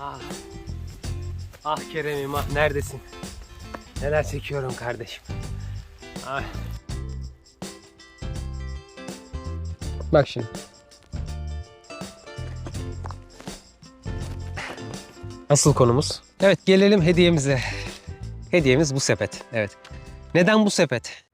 Ah. Ah Kerem'im ah neredesin? Neler çekiyorum kardeşim. Ah. Bak şimdi. Asıl konumuz. Evet gelelim hediyemize. Hediyemiz bu sepet. Evet. Neden bu sepet?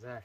Güzel.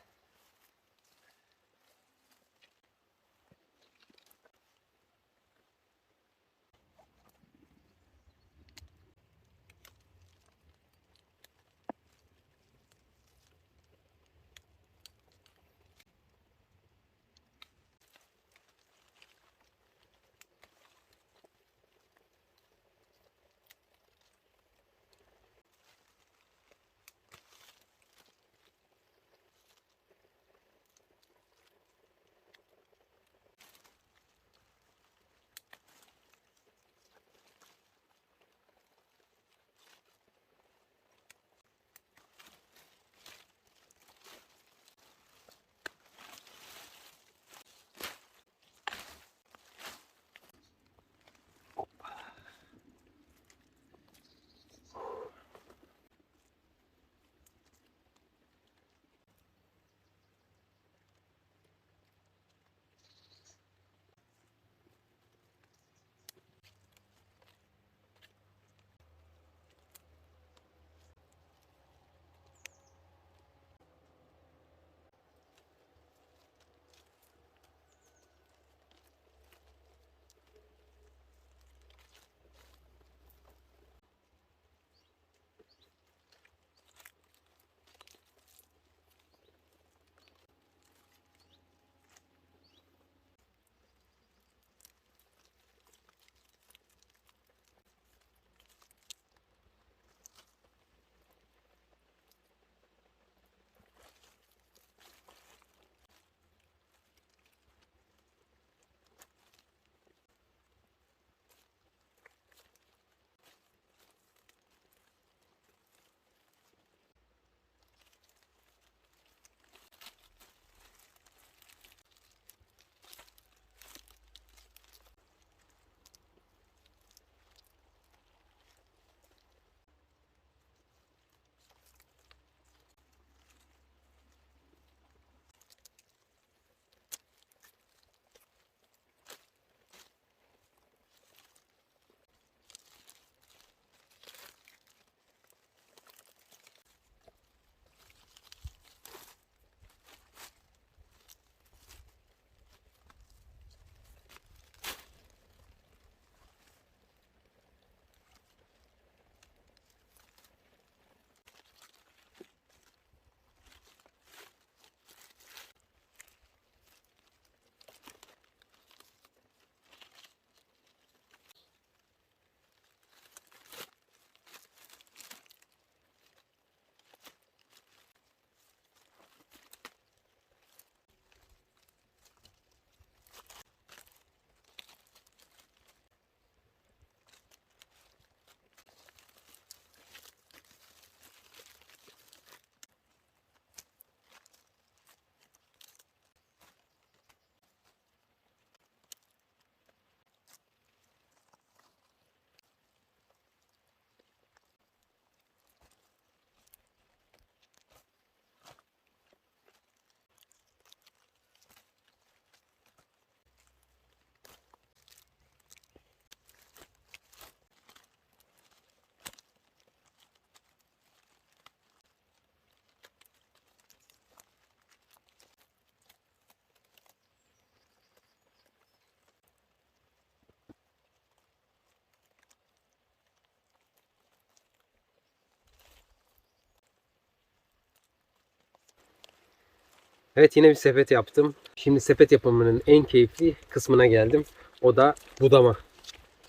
Evet yine bir sepet yaptım. Şimdi sepet yapımının en keyifli kısmına geldim. O da budama.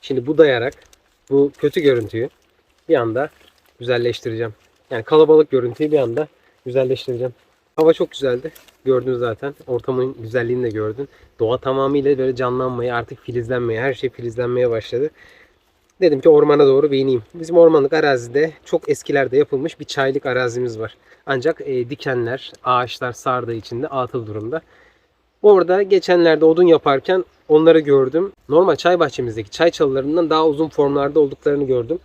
Şimdi budayarak bu kötü görüntüyü bir anda güzelleştireceğim. Yani kalabalık görüntüyü bir anda güzelleştireceğim. Hava çok güzeldi. Gördün zaten. Ortamın güzelliğini de gördün. Doğa tamamıyla böyle canlanmaya, artık filizlenmeye, her şey filizlenmeye başladı. Dedim ki ormana doğru bir ineyim. Bizim ormanlık arazide çok eskilerde yapılmış bir çaylık arazimiz var. Ancak e, dikenler, ağaçlar sardığı için de atıl durumda. Orada geçenlerde odun yaparken onları gördüm. Normal çay bahçemizdeki çay çalılarından daha uzun formlarda olduklarını gördüm.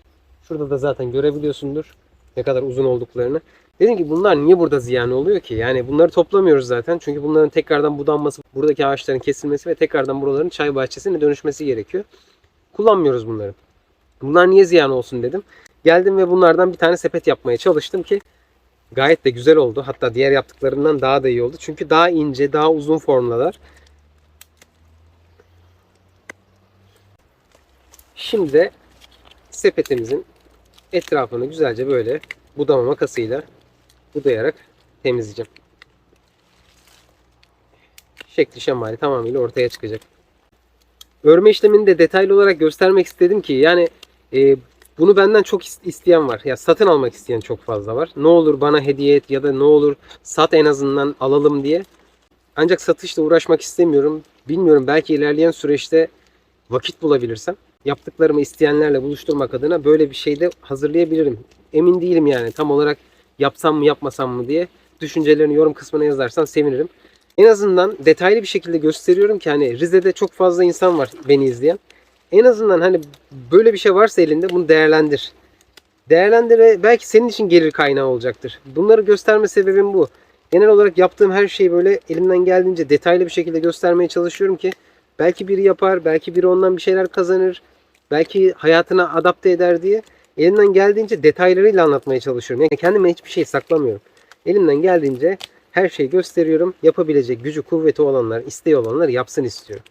Şurada da zaten görebiliyorsundur ne kadar uzun olduklarını. Dedim ki bunlar niye burada ziyan oluyor ki? Yani bunları toplamıyoruz zaten. Çünkü bunların tekrardan budanması, buradaki ağaçların kesilmesi ve tekrardan buraların çay bahçesine dönüşmesi gerekiyor. Kullanmıyoruz bunları. Bunlar niye ziyan olsun dedim. Geldim ve bunlardan bir tane sepet yapmaya çalıştım ki gayet de güzel oldu. Hatta diğer yaptıklarından daha da iyi oldu. Çünkü daha ince, daha uzun formdalar. Şimdi de sepetimizin etrafını güzelce böyle budama makasıyla budayarak temizleyeceğim. Şekli şemali tamamıyla ortaya çıkacak. Örme işlemini de detaylı olarak göstermek istedim ki yani e, bunu benden çok is- isteyen var. Ya satın almak isteyen çok fazla var. Ne olur bana hediye et ya da ne olur sat en azından alalım diye. Ancak satışla uğraşmak istemiyorum. Bilmiyorum belki ilerleyen süreçte vakit bulabilirsem yaptıklarımı isteyenlerle buluşturmak adına böyle bir şey de hazırlayabilirim. Emin değilim yani tam olarak yapsam mı yapmasam mı diye düşüncelerini yorum kısmına yazarsan sevinirim. En azından detaylı bir şekilde gösteriyorum ki hani Rize'de çok fazla insan var beni izleyen. En azından hani böyle bir şey varsa elinde bunu değerlendir. Değerlendir ve belki senin için gelir kaynağı olacaktır. Bunları gösterme sebebim bu. Genel olarak yaptığım her şeyi böyle elimden geldiğince detaylı bir şekilde göstermeye çalışıyorum ki belki biri yapar, belki biri ondan bir şeyler kazanır, belki hayatına adapte eder diye elimden geldiğince detaylarıyla anlatmaya çalışıyorum. Yani kendime hiçbir şey saklamıyorum. Elimden geldiğince her şeyi gösteriyorum. Yapabilecek gücü, kuvveti olanlar, isteği olanlar yapsın istiyorum.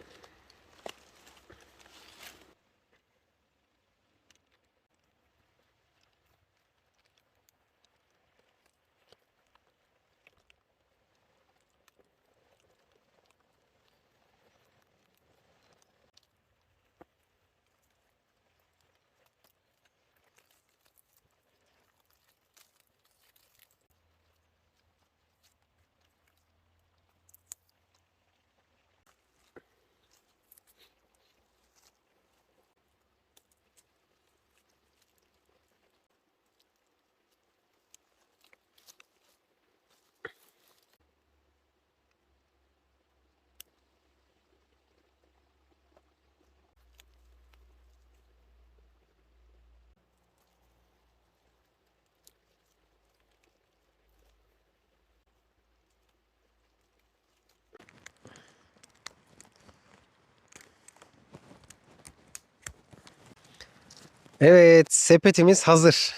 Evet, sepetimiz hazır.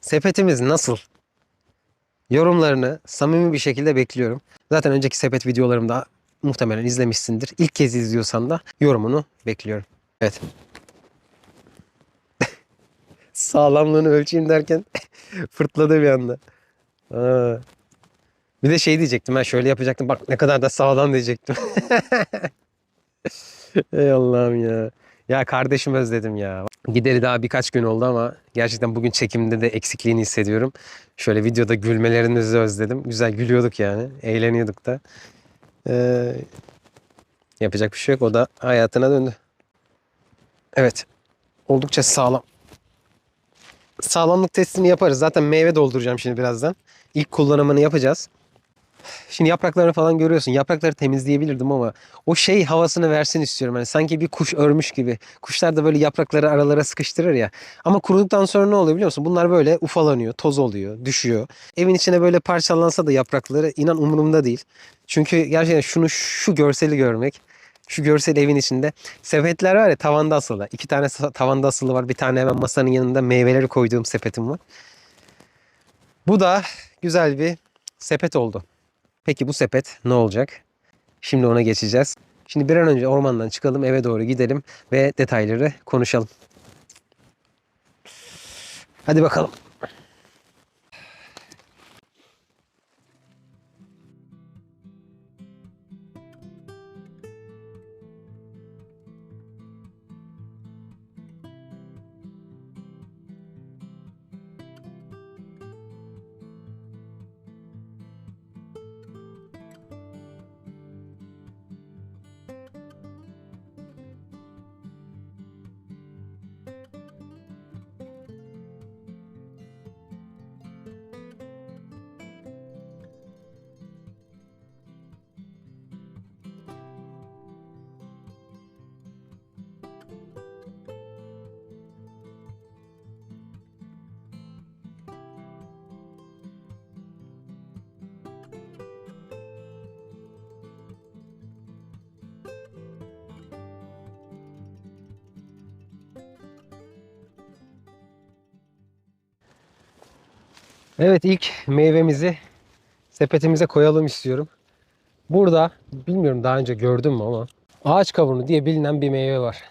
Sepetimiz nasıl? Yorumlarını samimi bir şekilde bekliyorum. Zaten önceki sepet videolarımda muhtemelen izlemişsindir. İlk kez izliyorsan da yorumunu bekliyorum. Evet. Sağlamlığını ölçeyim derken fırtladı bir anda. Aa. Bir de şey diyecektim ben şöyle yapacaktım. Bak ne kadar da sağlam diyecektim. Ey Allah'ım ya. Ya kardeşim özledim ya. Gideri daha birkaç gün oldu ama gerçekten bugün çekimde de eksikliğini hissediyorum. Şöyle videoda gülmelerinizi özledim. Güzel gülüyorduk yani. Eğleniyorduk da. Ee, yapacak bir şey yok. O da hayatına döndü. Evet. Oldukça sağlam. Sağlamlık testini yaparız. Zaten meyve dolduracağım şimdi birazdan. İlk kullanımını yapacağız. Şimdi yapraklarını falan görüyorsun. Yaprakları temizleyebilirdim ama o şey havasını versin istiyorum. Hani sanki bir kuş örmüş gibi. Kuşlar da böyle yaprakları aralara sıkıştırır ya. Ama kuruduktan sonra ne oluyor biliyor musun? Bunlar böyle ufalanıyor, toz oluyor, düşüyor. Evin içine böyle parçalansa da yaprakları inan umurumda değil. Çünkü gerçekten şunu şu görseli görmek, şu görsel evin içinde. Sepetler var ya tavanda asılı. İki tane tavanda asılı var. Bir tane hemen masanın yanında meyveleri koyduğum sepetim var. Bu da güzel bir sepet oldu. Peki bu sepet ne olacak? Şimdi ona geçeceğiz. Şimdi bir an önce ormandan çıkalım, eve doğru gidelim ve detayları konuşalım. Hadi bakalım. Evet ilk meyvemizi sepetimize koyalım istiyorum. Burada bilmiyorum daha önce gördüm mü ama ağaç kavunu diye bilinen bir meyve var.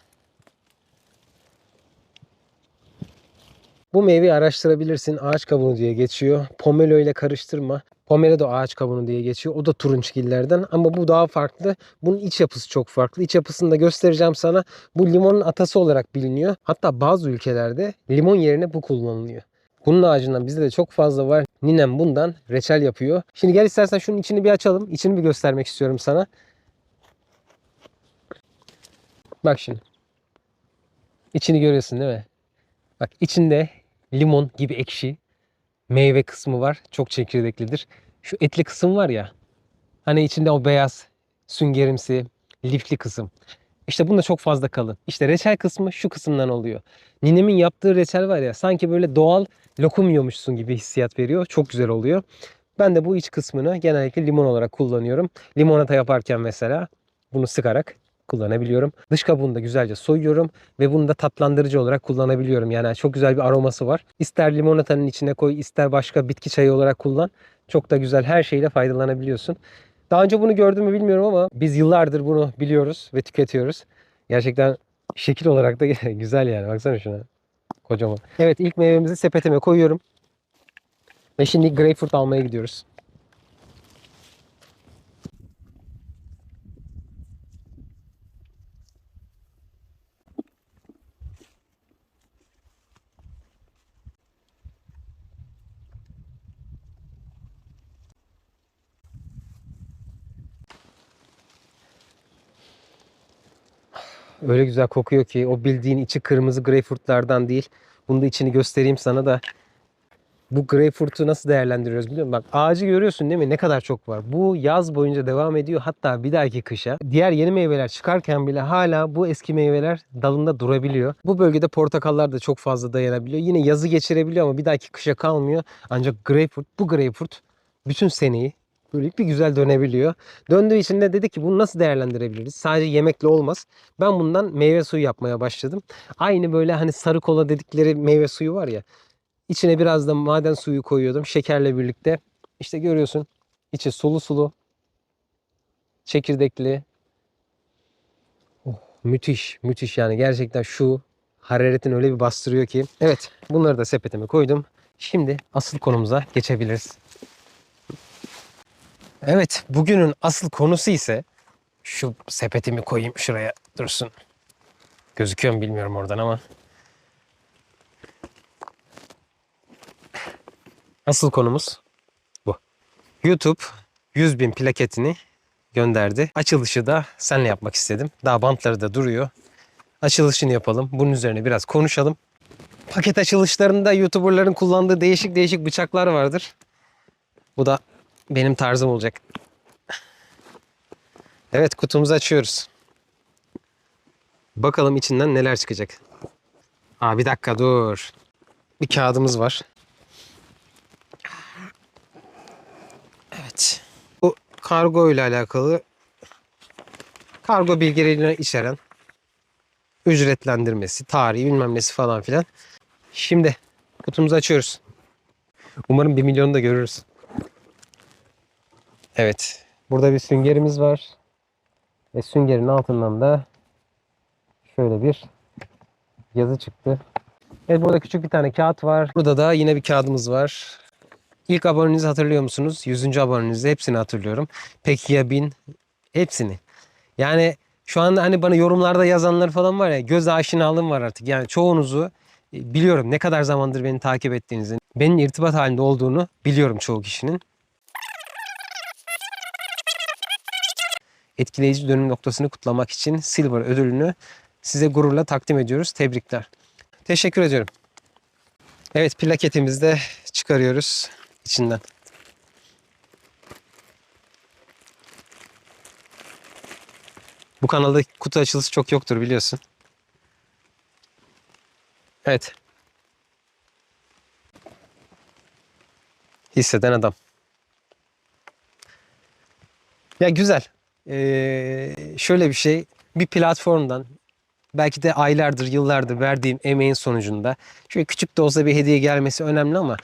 Bu meyveyi araştırabilirsin. Ağaç kabuğu diye geçiyor. Pomelo ile karıştırma. Pomelo da ağaç kabuğu diye geçiyor. O da turunçgillerden ama bu daha farklı. Bunun iç yapısı çok farklı. İç yapısını da göstereceğim sana. Bu limonun atası olarak biliniyor. Hatta bazı ülkelerde limon yerine bu kullanılıyor. Bunun ağacından bizde de çok fazla var. Ninem bundan reçel yapıyor. Şimdi gel istersen şunun içini bir açalım. İçini bir göstermek istiyorum sana. Bak şimdi. İçini görüyorsun değil mi? Bak içinde limon gibi ekşi meyve kısmı var. Çok çekirdeklidir. Şu etli kısım var ya. Hani içinde o beyaz süngerimsi lifli kısım. İşte bunda çok fazla kalın. İşte reçel kısmı şu kısımdan oluyor. Ninemin yaptığı reçel var ya sanki böyle doğal lokum yiyormuşsun gibi hissiyat veriyor. Çok güzel oluyor. Ben de bu iç kısmını genellikle limon olarak kullanıyorum. Limonata yaparken mesela bunu sıkarak kullanabiliyorum. Dış kabuğunu da güzelce soyuyorum ve bunu da tatlandırıcı olarak kullanabiliyorum. Yani çok güzel bir aroması var. İster limonatanın içine koy, ister başka bitki çayı olarak kullan. Çok da güzel her şeyle faydalanabiliyorsun. Daha önce bunu gördüm mü bilmiyorum ama biz yıllardır bunu biliyoruz ve tüketiyoruz. Gerçekten şekil olarak da güzel yani. Baksana şuna. Kocaman. Evet ilk meyvemizi sepetime koyuyorum. Ve şimdi greyfurt almaya gidiyoruz. Öyle güzel kokuyor ki o bildiğin içi kırmızı greyfurtlardan değil. Bunu da içini göstereyim sana da. Bu greyfurtu nasıl değerlendiriyoruz biliyor musun? Bak ağacı görüyorsun değil mi? Ne kadar çok var. Bu yaz boyunca devam ediyor. Hatta bir dahaki kışa. Diğer yeni meyveler çıkarken bile hala bu eski meyveler dalında durabiliyor. Bu bölgede portakallar da çok fazla dayanabiliyor. Yine yazı geçirebiliyor ama bir dahaki kışa kalmıyor. Ancak greyfurt, bu greyfurt bütün seneyi böyle bir güzel dönebiliyor. Döndüğü için de dedi ki bunu nasıl değerlendirebiliriz? Sadece yemekle olmaz. Ben bundan meyve suyu yapmaya başladım. Aynı böyle hani sarı kola dedikleri meyve suyu var ya. İçine biraz da maden suyu koyuyordum şekerle birlikte. İşte görüyorsun içi sulu sulu. Çekirdekli. Oh, müthiş müthiş yani gerçekten şu hararetin öyle bir bastırıyor ki. Evet bunları da sepetime koydum. Şimdi asıl konumuza geçebiliriz. Evet, bugünün asıl konusu ise şu sepetimi koyayım şuraya dursun. Gözüküyor mu bilmiyorum oradan ama. Asıl konumuz bu. YouTube 100 bin plaketini gönderdi. Açılışı da senle yapmak istedim. Daha bantları da duruyor. Açılışını yapalım. Bunun üzerine biraz konuşalım. Paket açılışlarında YouTuber'ların kullandığı değişik değişik bıçaklar vardır. Bu da benim tarzım olacak. Evet kutumuzu açıyoruz. Bakalım içinden neler çıkacak. Aa bir dakika dur. Bir kağıdımız var. Evet. Bu kargo ile alakalı kargo bilgilerini içeren ücretlendirmesi, tarihi bilmem nesi falan filan. Şimdi kutumuzu açıyoruz. Umarım bir milyonu da görürüz. Evet. Burada bir süngerimiz var. Ve süngerin altından da şöyle bir yazı çıktı. Evet burada küçük bir tane kağıt var. Burada da yine bir kağıdımız var. İlk abonenizi hatırlıyor musunuz? 100. abonenizi hepsini hatırlıyorum. Peki ya 1000? Hepsini. Yani şu anda hani bana yorumlarda yazanlar falan var ya göz aşinalığım var artık. Yani çoğunuzu e, biliyorum ne kadar zamandır beni takip ettiğinizi, benim irtibat halinde olduğunu biliyorum çoğu kişinin. Etkileyici dönüm noktasını kutlamak için Silver ödülünü size gururla takdim ediyoruz. Tebrikler. Teşekkür ediyorum. Evet plaketimizi de çıkarıyoruz içinden. Bu kanalda kutu açılışı çok yoktur biliyorsun. Evet. Hisseden adam. Ya güzel. Ee, şöyle bir şey. Bir platformdan belki de aylardır, yıllardır verdiğim emeğin sonucunda şöyle küçük de olsa bir hediye gelmesi önemli ama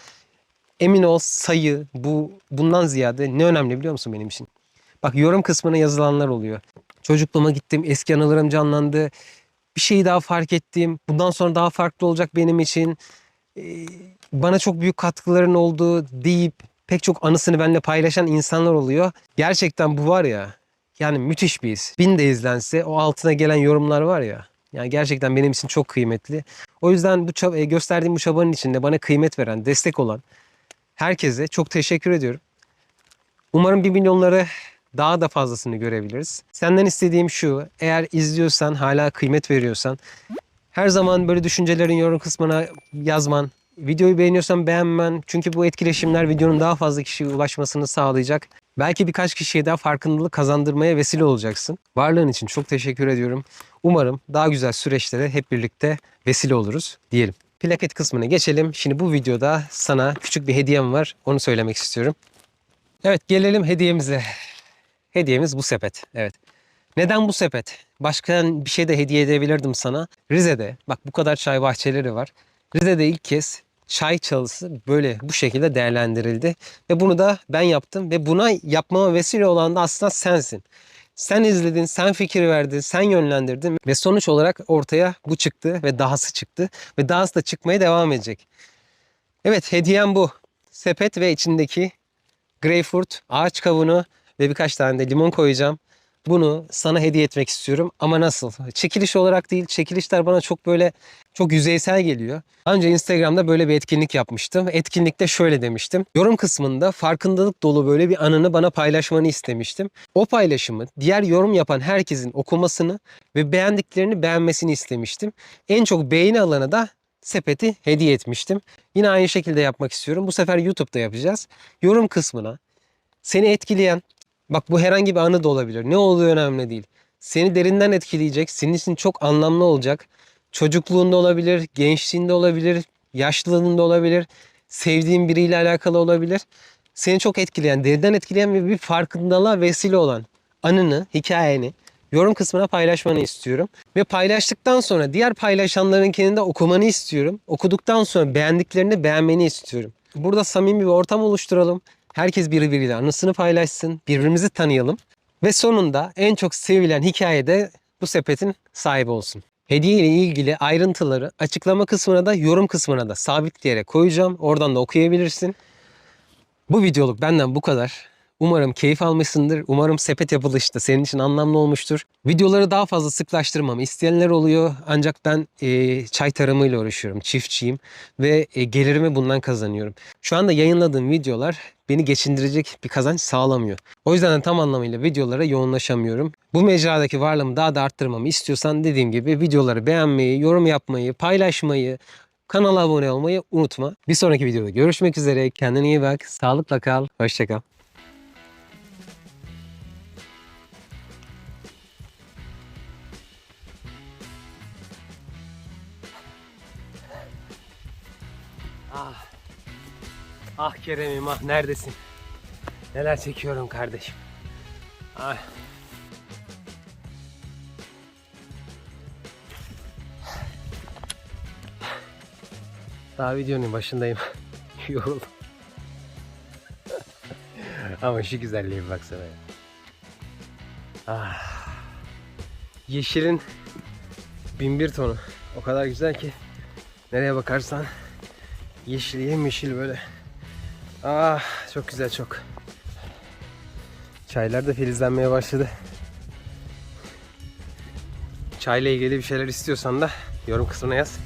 Emin ol sayı bu bundan ziyade ne önemli biliyor musun benim için? Bak yorum kısmına yazılanlar oluyor. Çocukluğuma gittim, eski anılarım canlandı. Bir şeyi daha fark ettim. Bundan sonra daha farklı olacak benim için. Ee, bana çok büyük katkıların oldu deyip pek çok anısını benimle paylaşan insanlar oluyor. Gerçekten bu var ya yani müthiş bir his. Bin de izlense o altına gelen yorumlar var ya. Yani gerçekten benim için çok kıymetli. O yüzden bu çaba, e, gösterdiğim bu çabanın içinde bana kıymet veren, destek olan herkese çok teşekkür ediyorum. Umarım bir milyonları daha da fazlasını görebiliriz. Senden istediğim şu, eğer izliyorsan, hala kıymet veriyorsan, her zaman böyle düşüncelerin yorum kısmına yazman, videoyu beğeniyorsan beğenmen. Çünkü bu etkileşimler videonun daha fazla kişiye ulaşmasını sağlayacak. Belki birkaç kişiye daha farkındalık kazandırmaya vesile olacaksın. Varlığın için çok teşekkür ediyorum. Umarım daha güzel süreçlere hep birlikte vesile oluruz diyelim. Plaket kısmına geçelim. Şimdi bu videoda sana küçük bir hediyem var. Onu söylemek istiyorum. Evet gelelim hediyemize. Hediyemiz bu sepet. Evet. Neden bu sepet? Başka bir şey de hediye edebilirdim sana. Rize'de bak bu kadar çay bahçeleri var. Rize'de ilk kez çay çalısı böyle bu şekilde değerlendirildi. Ve bunu da ben yaptım ve buna yapmama vesile olan da aslında sensin. Sen izledin, sen fikir verdin, sen yönlendirdin ve sonuç olarak ortaya bu çıktı ve dahası çıktı ve dahası da çıkmaya devam edecek. Evet hediyem bu. Sepet ve içindeki greyfurt, ağaç kavunu ve birkaç tane de limon koyacağım. Bunu sana hediye etmek istiyorum ama nasıl? Çekiliş olarak değil. Çekilişler bana çok böyle çok yüzeysel geliyor. Önce Instagram'da böyle bir etkinlik yapmıştım. Etkinlikte şöyle demiştim. Yorum kısmında farkındalık dolu böyle bir anını bana paylaşmanı istemiştim. O paylaşımı diğer yorum yapan herkesin okumasını ve beğendiklerini beğenmesini istemiştim. En çok beğeni alana da sepeti hediye etmiştim. Yine aynı şekilde yapmak istiyorum. Bu sefer YouTube'da yapacağız. Yorum kısmına seni etkileyen, bak bu herhangi bir anı da olabilir. Ne olduğu önemli değil. Seni derinden etkileyecek, senin için çok anlamlı olacak. Çocukluğunda olabilir, gençliğinde olabilir, yaşlılığında olabilir, sevdiğin biriyle alakalı olabilir. Seni çok etkileyen, derinden etkileyen ve bir farkındalığa vesile olan anını, hikayeni yorum kısmına paylaşmanı istiyorum. Ve paylaştıktan sonra diğer paylaşanlarınkini de okumanı istiyorum. Okuduktan sonra beğendiklerini beğenmeni istiyorum. Burada samimi bir ortam oluşturalım. Herkes birbiriyle anısını paylaşsın. Birbirimizi tanıyalım. Ve sonunda en çok sevilen hikayede bu sepetin sahibi olsun. Hediye ile ilgili ayrıntıları açıklama kısmına da yorum kısmına da sabitleyerek koyacağım. Oradan da okuyabilirsin. Bu videoluk benden bu kadar. Umarım keyif almışsındır. Umarım sepet yapılışı da senin için anlamlı olmuştur. Videoları daha fazla sıklaştırmamı isteyenler oluyor. Ancak ben e, çay tarımıyla uğraşıyorum. Çiftçiyim ve e, gelirimi bundan kazanıyorum. Şu anda yayınladığım videolar beni geçindirecek bir kazanç sağlamıyor. O yüzden de tam anlamıyla videolara yoğunlaşamıyorum. Bu mecradaki varlığımı daha da arttırmamı istiyorsan dediğim gibi videoları beğenmeyi, yorum yapmayı, paylaşmayı, kanala abone olmayı unutma. Bir sonraki videoda görüşmek üzere. Kendine iyi bak. Sağlıkla kal. Hoşçakal. Ah Kerem'im ah neredesin? Neler çekiyorum kardeşim. Ay. Daha videonun başındayım. Yoruldum. Ama şu güzelliğe bir baksana ya. Ah. Yeşilin bin bir tonu. O kadar güzel ki nereye bakarsan yeşil yemyeşil böyle. Ah çok güzel çok. Çaylar da filizlenmeye başladı. Çayla ilgili bir şeyler istiyorsan da yorum kısmına yaz.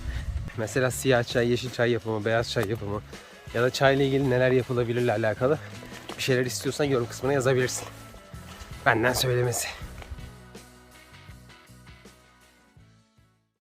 Mesela siyah çay, yeşil çay yapımı, beyaz çay yapımı ya da çayla ilgili neler yapılabilirle alakalı bir şeyler istiyorsan yorum kısmına yazabilirsin. Benden söylemesi.